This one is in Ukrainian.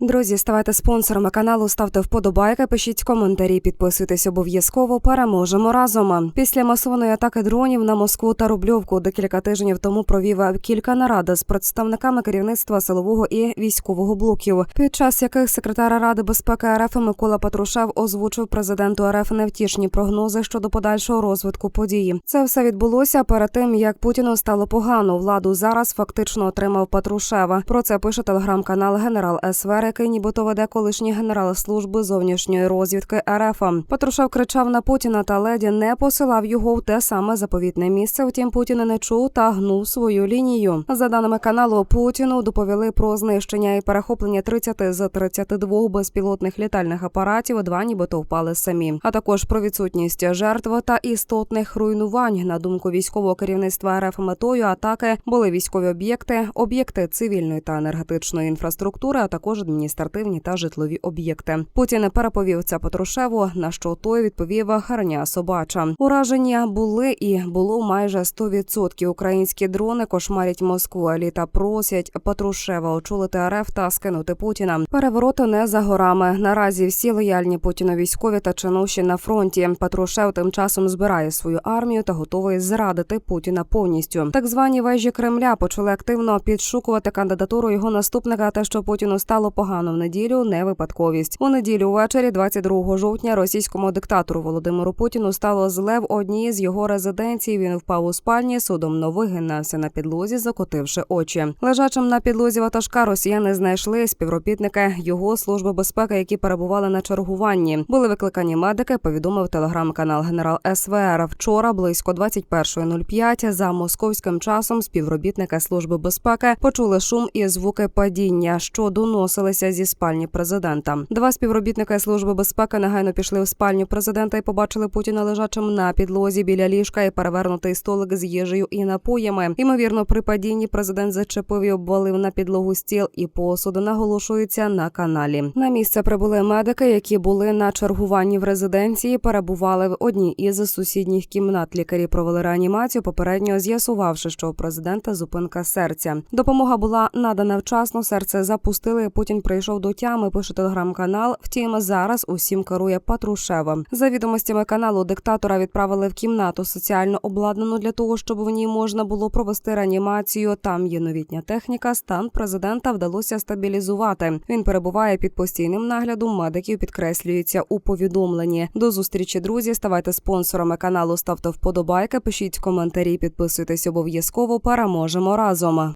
Друзі, ставайте спонсорами каналу, ставте вподобайки, пишіть коментарі, підписуйтесь обов'язково. Переможемо разом. Після масованої атаки дронів на Москву та Рубльовку декілька тижнів тому провів кілька нарад з представниками керівництва силового і військового блоків, під час яких секретар Ради безпеки РФ Микола Патрушев озвучив президенту РФ невтішні прогнози щодо подальшого розвитку події. Це все відбулося перед тим, як Путіну стало погано. Владу зараз фактично отримав Патрушева. Про це пише телеграм-канал Генерал СВР, який нібито веде колишній генерал служби зовнішньої розвідки РФ. Патрушев кричав на Путіна та леді не посилав його в те саме заповітне місце. Втім, Путін не чув та гнув свою лінію. За даними каналу, Путіну доповіли про знищення і перехоплення 30 з 32 безпілотних літальних апаратів. Два нібито впали самі, а також про відсутність жертв та істотних руйнувань. На думку військового керівництва РФ метою атаки були військові об'єкти, об'єкти цивільної та енергетичної інфраструктури, а також адміністративні та житлові об'єкти. Путін переповів це Патрушеву, на що той відповів гарня собача. Ураження були і було майже 100%. Українські дрони кошмарять Москву. Еліта просять Патрушева очолити РФ та скинути Путіна. Перевороту не за горами. Наразі всі лояльні Путіну військові та чинуші на фронті. Патрушев тим часом збирає свою армію та готовий зрадити Путіна повністю. Так звані вежі Кремля почали активно підшукувати кандидатуру його наступника. Те, що Путіну стало погано в неділю, не випадковість. У неділю ввечері, 22 жовтня, російському диктатору Володимиру Путіну стало зле в одній з його резиденцій. Він впав у спальні, судом вигинався на підлозі, закотивши очі. Лежачим на підлозі ватажка росіяни знайшли співробітники його служби безпеки, які перебували на чергуванні. Були викликані медики. Повідомив телеграм-канал Генерал СВР. Вчора близько 21.05 за московським часом співробітники служби безпеки почули шум і звуки падіння, що доносилися зі спальні президента. Два співробітники служби безпеки негайно пішли в спальню президента і побачили Путіна лежачим на підлозі біля ліжка і перевернутий столик з їжею і напоями. Ймовірно, при падінні президент зачепив і обвалив на підлогу стіл і посуд. Наголошується на каналі. На місце прибули медики, які були на чергуванні в резиденції. Перебували в одній із сусідніх кімнат. Лікарі провели реанімацію, попередньо з'ясувавши, що у президента зупинка серця. Допомога була надана вчасно. Серце запустили. Путін прийшов до тями. Пише телеграм-канал. Втім, зараз усім керує Патрушева. За відомостями каналу диктатора відправили в кімнату соціально обладнану для того, щоб в ній можна було провести реанімацію. Там є новітня техніка. Стан президента вдалося стабілізувати. Він перебуває під постійним наглядом. Медиків підкреслюється у повідомленні. До зустрічі, друзі. Ставайте спонсорами каналу. Ставте вподобайки, пишіть коментарі, підписуйтесь обов'язково. Переможемо разом.